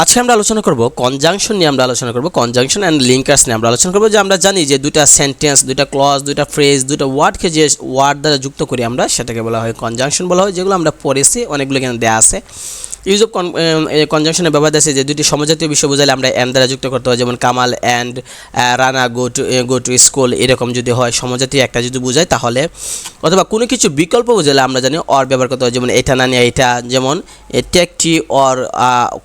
আজকে আমরা আলোচনা করব কনজাংশন নিয়ে আমরা আলোচনা করব কনজাংশন অ্যান্ড লিঙ্কার্স নিয়ে আমরা আলোচনা করব, যে আমরা জানি যে দুইটা সেন্টেন্স দুইটা ক্লজ দুইটা ফ্রেজ দুইটা ওয়ার্ডকে যে ওয়ার্ড দ্বারা যুক্ত করি আমরা, সেটাকে বলা হয় কনজাংশন বলা হয়, যেগুলো আমরা পড়েছি, অনেকগুলো এখানে দেওয়া আছে। ইউজ অফ কনজাংশনে ব্যবহার আছে যে দুটি সমজাতীয় বিষয় বোঝালে আমরা অ্যান্ড দ্বারা যুক্ত করতে হয়, যেমন Kamal and Rana go to go to school এরকম যদি হয়, সমজাতীয় একটা যদি বোঝায় তাহলে, অথবা কোনো কিছু বিকল্প বোঝালে আমরা জানি অর ব্যবহার করতে হয়, যেমন এটা না নিয়ে এটা, যেমন টেকটি অর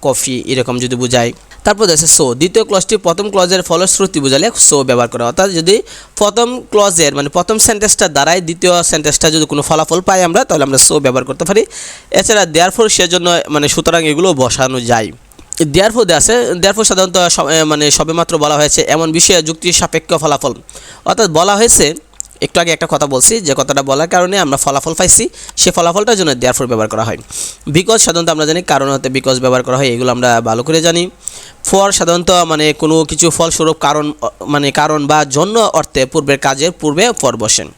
কফি এরকম যদি বোঝায়। তারপর আছে সো দ্বিতীয় ক্লজটি প্রথম ক্লজের ফলশ্রুতি বোঝালে সো ব্যবহার করা। অর্থাৎ যদি প্রথম ক্লজের মানে প্রথম সেন্টেন্সটা দ্বারাই দ্বিতীয় সেন্টেন্সটা যদি কোনো ফলাফল পাই আমরা, তাহলে আমরা সো ব্যবহার করতে পারি। এছাড়া দেয়ার ফোর সেজন্য মানে সুতরাং এগুলো বসানো যায়। দেয়ার ফোর আছে দেয়ার ফোর সাধারণত মানে সবেমাত্র বলা হয়েছে, এমন বিষয়ে যুক্তির সাপেক্ষ ফলাফল। অর্থাৎ বলা হয়েছে একটু আগে একটা কথা বলছি, যে কথাটা বলার কারণে আমরা ফলাফল পাইছি, সে ফলাফলটার জন্য দেয়ার ফোর ব্যবহার করা হয়। বিকজ সাধারণত আমরা জানি কারণ হতে বিকজ ব্যবহার করা হয়, এগুলো আমরা ভালো করে জানি। ফর সাধারণত মানে কোনো কিছু ফলস্বরূপ কারণ মানে কারণ বা জন্য অর্থে পূর্বের কাজের পূর্বে ফর বসেন।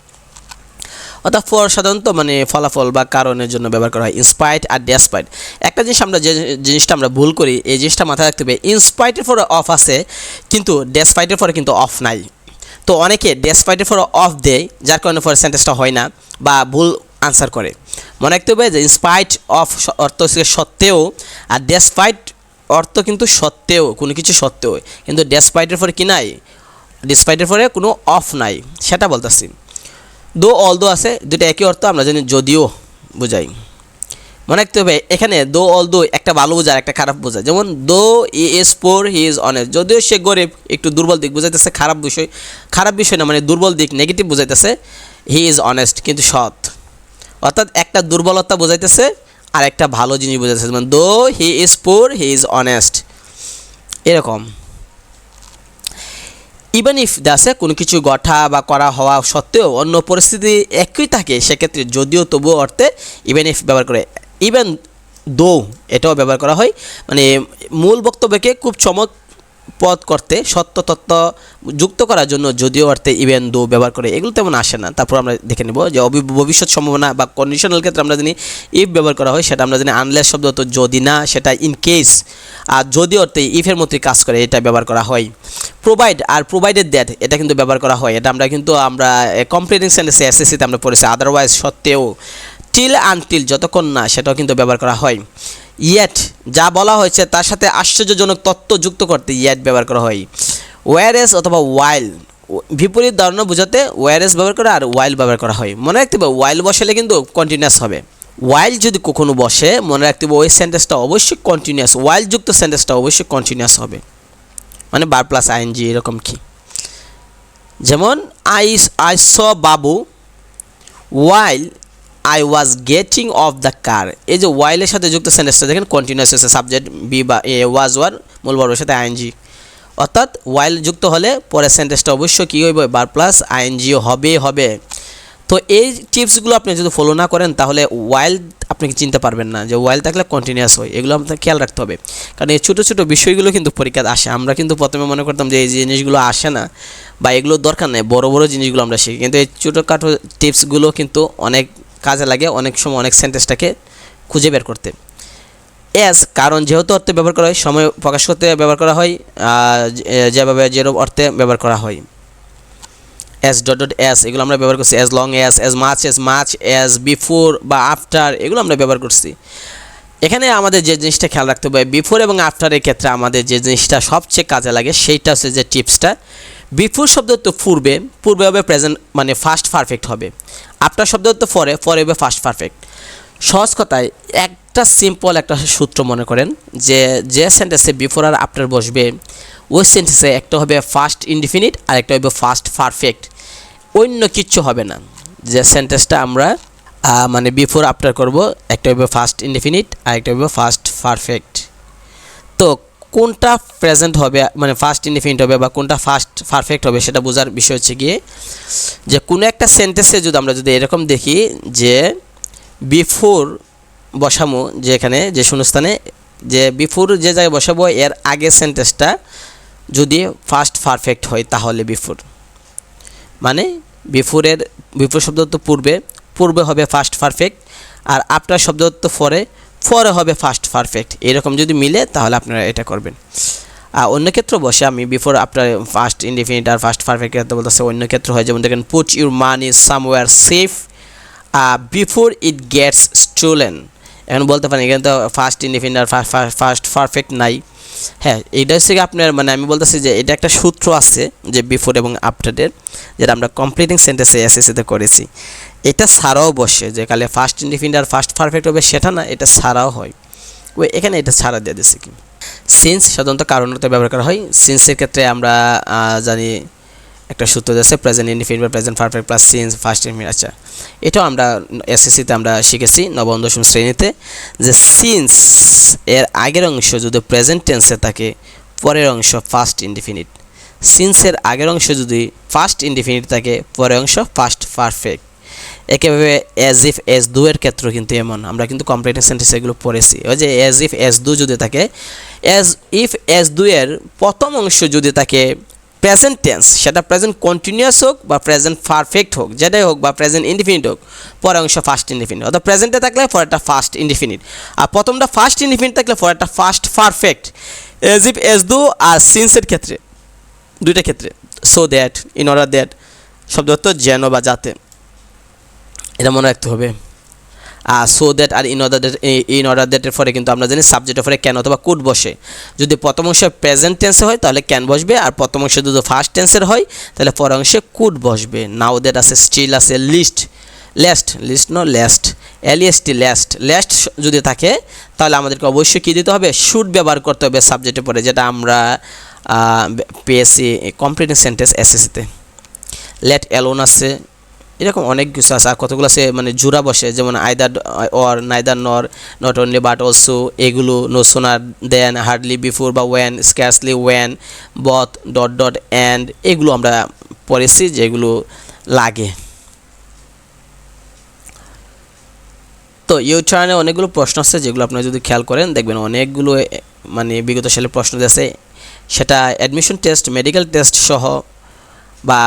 অর্থাৎ ফর সাধারণত মানে ফলাফল বা কারণের জন্য ব্যবহার করা হয় ইনস্পাইট আর ডেসপাইট একটা জিনিস আমরা যে জিনিসটা আমরা ভুল করি, এই জিনিসটা মাথায় রাখতে হবে ইনস্পাইটের পরে অফ আছে, কিন্তু ডেসপাইটের পরে কিন্তু অফ নাই। তো অনেকে ডেসপাইটের ফর অফ দেয়, যার কারণে পরে সেন্টেন্সটা হয় না বা ভুল আনসার করে। মনে রাখতে হবে যে ইনস্পাইট অফ অর্থ সত্ত্বেও, আর ডেসপাইট অর্থ কিন্তু সত্ত্বেও, কোনো কিছু সত্ত্বেও। কিন্তু ডেসপাইটের পরে কি নাই? ডিসপাইটের পরে কোনো অফ নাই। সেটা বলতেছি। দো অল দো আছে দুটো একই অর্থ আমরা জানি, যদিও বোঝাই। মনে রাখতে হবে, এখানে দো, অল দো একটা ভালো বোঝায় একটা খারাপ বোঝায়। যেমন though, E is poor he is honest যদিও সে গরিব, একটু দুর্বল দিক বোঝাইতেছে, খারাপ বিষয়। খারাপ বিষয় না মানে দুর্বল দিক নেগেটিভ বোঝাইতেছে হি ইজ অনেস্ট কিন্তু সৎ। অর্থাৎ একটা দুর্বলতা বোঝাইতেছে, আর একটা ভালো জিনিস বোঝাইতেছে। যেমন though he is poor he is honest এরকম। ইভেন ইফ দাসে কোনো কিছু গঠা বা করা হওয়া সত্ত্বেও অন্য পরিস্থিতি একই থাকে, সেক্ষেত্রে যদিও তবুও অর্থে ইভেন ইফ ব্যবহার করে ইভেন দো এটাও ব্যবহার করা হয় মানে মূল বক্তব্যকে খুব চমকপদ করতে, সত্য তত্ত্ব যুক্ত করার জন্য যদিও অর্থে ইভেন দো ব্যবহার করে, এগুলো তেমন আসে না। তারপর আমরা দেখে নেব যে ভবিষ্যৎ সম্ভাবনা বা কন্ডিশনাল ক্ষেত্রে আমরা জানি ইফ ব্যবহার করা হয়, সেটা আমরা জানি আনলেস শব্দ তো যদি না, সেটা ইন কেস আর যদি অর্থে ইফের মতোই কাজ করে, এটা ব্যবহার করা হয়। প্রোভাইড আর প্রোভাইডেড দ্যাট এটা কিন্তু ব্যবহার করা হয়। এটা আমরা কিন্তু, আমরা কমপ্লিটিং সেন্টেন্সে এসএসসিতে আমরা পড়েছি। আদারওয়াইজ সত্ত্বেও টিল আনটিল যতক্ষণ না সেটাও কিন্তু ব্যবহার করা হয়। ইয়েট যা বলা হয়েছে তার সাথে আশ্চর্যজনক তত্ত্ব যুক্ত করতে ইয়েট ব্যবহার করা হয়। ওয়ারেস অথবা ওয়াইল বিপরীত ধারণা বোঝাতে ওয়ারেস ব্যবহার করা আর ওয়াইল ব্যবহার করা হয়। মনে রাখতে হবে ওয়াইল বসালে কিন্তু কন্টিনিউয়াস হবে। ওয়াইল যদি কখনো বসে, মনে রাখতে হবে ওই সেন্টেন্সটা অবশ্যই কন্টিনিউয়াস ওয়াইল যুক্ত সেন্টেন্সটা অবশ্যই কন্টিনিউয়াস হবে। মানে বার প্লাস আইএনজি এরকম কি। যেমন I I saw Babu while I was getting off the car এই যে ওয়াইলের সাথে যুক্ত সেন্টেন্সটা দেখেন কন্টিনিউয়াস আছে সাবজেক্ট বি বা এ ওয়াজ ওয়ার মূল বর্বের সাথে আইএনজি অর্থাৎ ওয়াইল যুক্ত হলে পরের সেন্টেন্সটা অবশ্যই কী হইবে? বার প্লাস আইএনজি হবে হবে। তো এই টিপসগুলো আপনি যদি ফলো না করেন, তাহলে ওয়াইল আপনি চিনতে পারবেন না যে ওয়াইল থাকলে কন্টিনিউয়াস হয়। এগুলো আপনাকে খেয়াল রাখতে হবে। কারণ এই ছোটো ছোটো বিষয়গুলো কিন্তু পরীক্ষাতে আসে। আমরা কিন্তু প্রথমে মনে করতাম যে এই জিনিসগুলো আসে না বা এগুলোর দরকার নেই। বড় বড় জিনিসগুলো আমরা শিখি। কিন্তু এই ছোটোখাটো টিপসগুলো কিন্তু অনেক কাজে লাগে অনেক সময় অনেক সেন্টেন্সটাকে খুঁজে বের করতে। এস কারণ যেহেতু অর্থে ব্যবহার করা হয়, সময় প্রকাশ করতে ব্যবহার করা হয় যেভাবে যেরূপ অর্থে ব্যবহার করা হয়। এস ডট ডট এস এগুলো আমরা ব্যবহার করছি। As long as as much as much as before বা আফটার এগুলো আমরা ব্যবহার করছি। এখানে আমাদের যে জিনিসটা খেয়াল রাখতে হবে বিফোর এবং আফটারের ক্ষেত্রে আমাদের যে জিনিসটা সবচেয়ে কাজে লাগে, সেইটা হচ্ছে যে টিপসটা বিফোর শব্দ তো পূর্বে পূর্বে হবে প্রেজেন্ট মানে ফার্স্ট পারফেক্ট হবে। আফটার শব্দ তো পরে পরে হবে ফার্স্ট পারফেক্ট সহজ কথায়, একটা সিম্পল একটা সূত্র মনে করেন যে যে সেন্টেন্সে বিফোর আর আফটার বসবে, ওই সেন্টেন্সে একটা হবে ফার্স্ট ইনডিফিনিট আর একটা হবে ফার্স্ট পারফেক্ট অন্য কিচ্ছু হবে না। যে সেন্টেন্সটা আমরা মানে বিফোর আফটার করব, একটা হবে ফার্স্ট ইনডিফিনিট আর একটা হবে ফার্স্ট পারফেক্ট তো কোনটা প্রেজেন্ট হবে মানে ফার্স্ট ইনডিফিনিট হবে বা কোনটা ফার্স্ট পারফেক্ট হবে সেটা বোঝার বিষয় হচ্ছে গিয়ে যে কোনো একটা সেন্টেন্সে যদি আমরা যদি এরকম দেখি যে বিফোর বসামো, যে এখানে যে শূন্যস্থানে, যে বিফোর যে জায়গায় বসাবো, এর আগের সেন্টেন্সটা যদি ফার্স্ট পারফেক্ট হয় তাহলে বিফোর মানে বিফোরের বিফোর শব্দ তো পূর্বে পূর্বে হবে ফার্স্ট পারফেক্ট আর আফটার শব্দ তো পরে পরে হবে ফার্স্ট পারফেক্ট এরকম যদি মিলে, তাহলে আপনারা এটা করবেন। আর অন্য ক্ষেত্র বসে আমি বিফোর আপনার ফার্স্ট ইনডিফিনিট আর ফার্স্ট পারফেক্ট বলতেছে, অন্য ক্ষেত্র হয় যেমন দেখেন put your money somewhere safe before it gets stolen এখন বলতে পারেন, এখানে তো ফার্স্ট ইনডিফিনিট আর ফার্স্ট পারফেক্ট নাই। হ্যাঁ এইটা হচ্ছে আপনার মানে আমি বলতেছি যে এটা একটা সূত্র আছে যে বিফোর এবং আফটারের যেটা আমরা কমপ্লিটিং সেন্টেন্সে এসএসসিতে করেছি। এটা ছাড়াও বসে, যে কালে ফার্স্ট ইনডিফিনিট আর ফার্স্ট পারফেক্ট হবে সেটা না, এটা ছাড়াও হয়। ওই এখানে এটা ছাড়া দিয়ে দিচ্ছে কি? সিন্স সাধারণত কারণতে ব্যবহার করা হয়। সিন্সের ক্ষেত্রে আমরা জানি একটা সূত্র আছে present indefinite present perfect plus since first indefinite আচ্ছা। এটাও আমরা এসএসসিতে আমরা শিখেছি নবম, দশম শ্রেণীতে যে সিন্স এর আগের অংশ যদি প্রেজেন্ট টেন্সে থাকে, পরের অংশ ফার্স্ট ইনডিফিনিট সিন্সের আগের অংশ যদি ফার্স্ট ইনডিফিনিট থাকে, পরের অংশ ফার্স্ট পারফেক্ট একেভাবে অ্যাজ ইফ এস দু এর ক্ষেত্র কিন্তু এমন। আমরা কিন্তু কম্পিউটার সেন্টেন্স এগুলো পড়েছি। ওই যে অ্যাজ ইফ এস দু যদি থাকে অ্যাজ ইফ এস দু এর প্রথম অংশ যদি থাকে প্রেজেন্ট টেন্স সেটা প্রেজেন্ট কন্টিনিউয়াস হোক বা প্রেজেন্ট পারফেক্ট হোক, যেটাই হোক বা প্রেজেন্ট ইনডিফিনিট হোক, পরের অংশ ফার্স্ট ইনডিফিনিট অর্থাৎ প্রেজেন্টে থাকলে পরেরটা ফার্স্ট ইনডিফিনিট আর প্রথমটা ফার্স্ট ইনডিফিনিট থাকলে পরেরটা first perfect as if as though আর সিন্সের ক্ষেত্রে, দুইটা ক্ষেত্রে so that in order that শব্দ অর্থ যেন বা যাতে, এটা মনে রাখতে হবে। সো দ্যাট আর ইন অর্ডার ইন অর্ডার দ্যাটের পরে কিন্তু আমরা জানি সাবজেক্টের পরে ক্যান অথবা কুড বসে। যদি প্রথম অংশ প্রেজেন্ট টেন্সে হয়, তাহলে ক্যান বসবে, আর প্রথম অংশ যদি ফার্স্ট টেন্সের হয়, তাহলে পর অংশে কুড বসবে। নাও দ্যাট আছে স্টিল আছে list lest list no lest L E S T lest lest যদি থাকে, তাহলে আমাদেরকে অবশ্যই কী দিতে হবে? শুড ব্যবহার করতে হবে সাবজেক্টের পরে, যেটা আমরা পেয়েছি কমপ্লিটিং সেন্টেন্স এসএসসিতে লেট অ্যালোন আছে। এরকম অনেক কিছু আছে। আর কতগুলো আছে? মানে জোড়া বসে, যেমন either or neither nor not only but also এগুলো no sooner than hardly before বা when scarcely when both dot dot and এগুলো আমরা পড়েছি যেগুলো লাগে। তো ইউটার্নে অনেকগুলো প্রশ্ন আছে যেগুলো আপনারা যদি খেয়াল করেন, দেখবেন অনেকগুলো মানে বিগত সালে প্রশ্ন আছে সেটা অ্যাডমিশন টেস্ট মেডিকেল টেস্ট সহ বা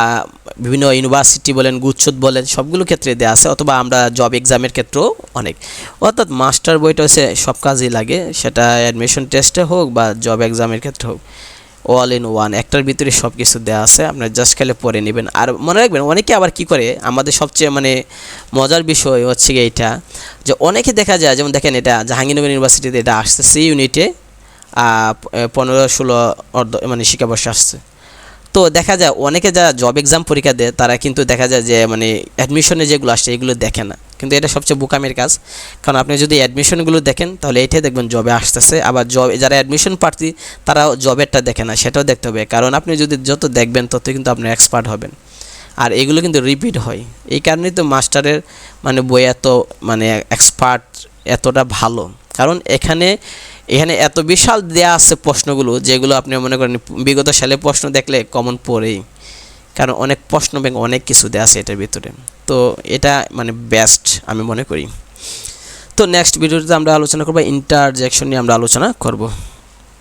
বিভিন্ন ইউনিভার্সিটি বলেন গুচ্ছুত বলেন, সবগুলো ক্ষেত্রে দেওয়া আছে, অথবা আমরা জব এক্সামের ক্ষেত্রেও অনেক। অর্থাৎ মাস্টার বইটা হচ্ছে সব কাজেই লাগে, সেটা অ্যাডমিশন টেস্টে হোক বা জব এক্সামের ক্ষেত্রে হোক অল ইন ওয়ান একটার ভিতরে সব কিছু দেওয়া আছে, আপনার জাস্ট খেলে পড়ে নেবেন। আর মনে রাখবেন, অনেকে আবার কি করে, আমাদের সবচেয়ে মানে মজার বিষয় হচ্ছে এইটা যে অনেকে দেখা যায়, যেমন দেখেন এটা জাহাঙ্গীরনগর ইউনিভার্সিটিতে এটা আসছে সি ইউনিটে পনেরো ষোলো অর্ধ মানে শিক্ষাবর্ষে আসছে। তো দেখা যায় অনেকে যারা জব এক্সাম পরীক্ষা দেয়, তারা কিন্তু দেখা যায় যে মানে অ্যাডমিশনে যেগুলো আসছে, এগুলো দেখে না। কিন্তু এটা সবচেয়ে বোকামের কাজ। কারণ আপনি যদি অ্যাডমিশনগুলো দেখেন, তাহলে এটাই দেখবেন জবে আসতেছে। আবার জব যারা অ্যাডমিশন প্রার্থী তারা জবেরটা দেখে না, সেটাও দেখতে হবে। কারণ আপনি যদি যত দেখবেন, তত কিন্তু আপনি এক্সপার্ট হবেন। আর এগুলো কিন্তু রিপিট হয়। এই কারণেই তো মাস্টারের মানে বই এত মানে এক্সপার্ট এতটা ভালো। কারণ এখানে এখানে এত বিশাল দেয়া আছে প্রশ্নগুলো, যেগুলো আপনি মনে করেন বিগত সালে প্রশ্ন দেখলে কমন পড়েই। কারণ অনেক প্রশ্ন ব্যাংক অনেক কিছু দেওয়া আছে এটার ভিতরে। তো এটা মানে বেস্ট আমি মনে করি। তো নেক্সট ভিডিওতে আমরা আলোচনা করব ইন্টারজেকশন নিয়ে আমরা আলোচনা করব।